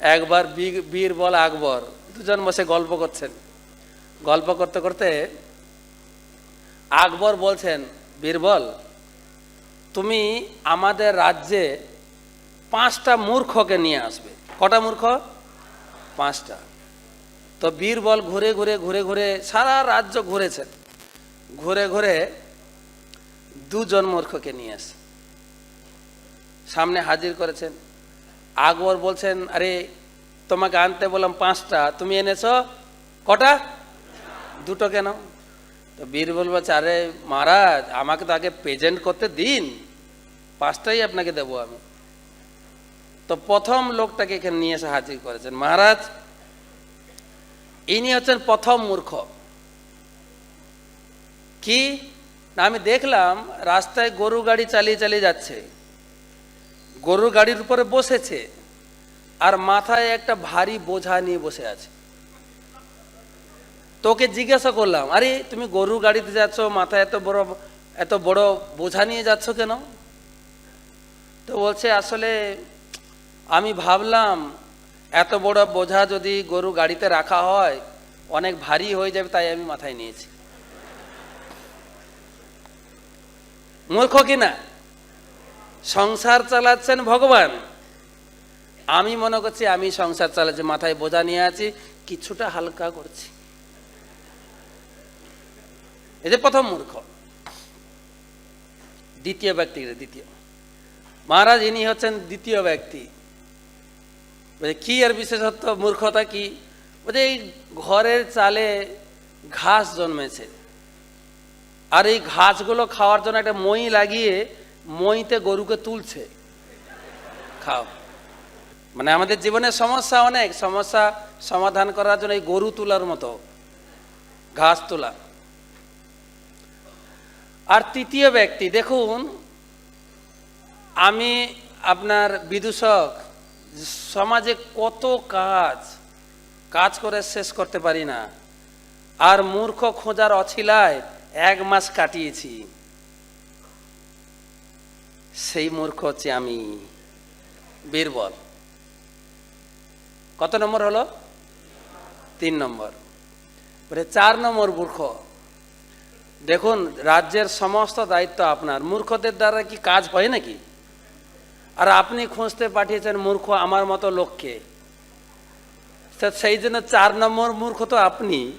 একবার বি- বীরবল আকবর, দুজন বসে গল্প করছেন। গল্প করতে করতে আকবর বলছেন বীরবল তুমি আমাদের রাজ্যে পাঁচটা মূর্খকে নিয়ে আসবে। কটা মূর্খ? পাঁচটা। তো বীরবল ঘুরে ঘুরে ঘুরে ঘুরে সারা রাজ্য ঘুরেছেন। ঘুরে ঘুরে দুজন মূর্খকে নিয়ে আসে। সামনে হাজির করেছেন। আকবর বলছেন, আরে, তোমাকে আনতে বললাম পাঁচটা, তুমি এনেছো? কটা? দুটো কেন? তো বীরবল বলছে আরে মহারাজ, আমাকে তো আগে প্রেজেন্ট করতে দিন, পাঁচটাই আপনাকে দেবো আমি। তো প্রথম লোকটাকে এখানে নিয়ে এসে হাজির করেছেন। মহারাজ, ইনি হচ্ছেন প্রথম মূর্খ। কি? আমি দেখলাম রাস্তায় গরু গাড়ি চালিয়ে চালিয়ে যাচ্ছে। গরু গাড়ির উপরে বসেছে আর মাথায় একটা ভারী বোঝা নিয়ে বসে আছে। তোকে জিজ্ঞাসা করলাম, আরে তুমি গরু গাড়িতে যাচ্ছ, মাথায় এত বড় এত বড় বোঝা নিয়ে যাচ্ছ কেন? তো বলছে, আসলে আমি ভাবলাম, এত বড় বোঝা যদি গরু গাড়িতে রাখা হয়, অনেক ভারী হয়ে যাবে, তাই আমি মাথায় নিয়েছি। মূর্খ কিনা সংসার চালাচ্ছেন ভগবান। আমি মনে করছি, আমি সংসার চালাচ্ছি, মাথায় বোঝা নিয়ে আছি, কিছুটা হালকা করছি। এই যে প্রথম মূর্খ। দ্বিতীয় ব্যক্তি দ্বিতীয়। মহারাজ, ইনি হচ্ছেন দ্বিতীয় ব্যক্তি। কি আর বিশেষত্ব, মূর্খতা কি? বলছে এই ঘরের চালে ঘাস জন্মেছে। আর এই ঘাসগুলো খাওয়ার জন্য একটা মই লাগিয়ে মইতে গরুকে তুলছে। খাও। মানে আমাদের জীবনের সমস্যা অনেক, সমস্যা সমাধান করার জন্য এই গরু তোলার মতো, ঘাস তোলা। আর তৃতীয় ব্যক্তি, দেখুন, আমি আপনার বিদূষক, সমাজে কত কাজ কাজ করে শেষ করতে পারি না। আর মূর্খ খোঁজার অছিলায় এক মাস কাটিয়েছি। সেই মূর্খ হচ্ছে আমি। বীরবল। কত নম্বর হলো? তিন নম্বর। বলে, চার নম্বর মূর্খ। দেখুন, রাজ্যের সমস্ত দায়িত্ব আপনার। মূর্খদের দ্বারা কি কাজ হয় নাকি? আর আপনি খুঁজতে পাঠিয়েছেন মূর্খ আমার মতো লোককে। সেই জন্য চার নম্বর মূর্খ তো আপনি।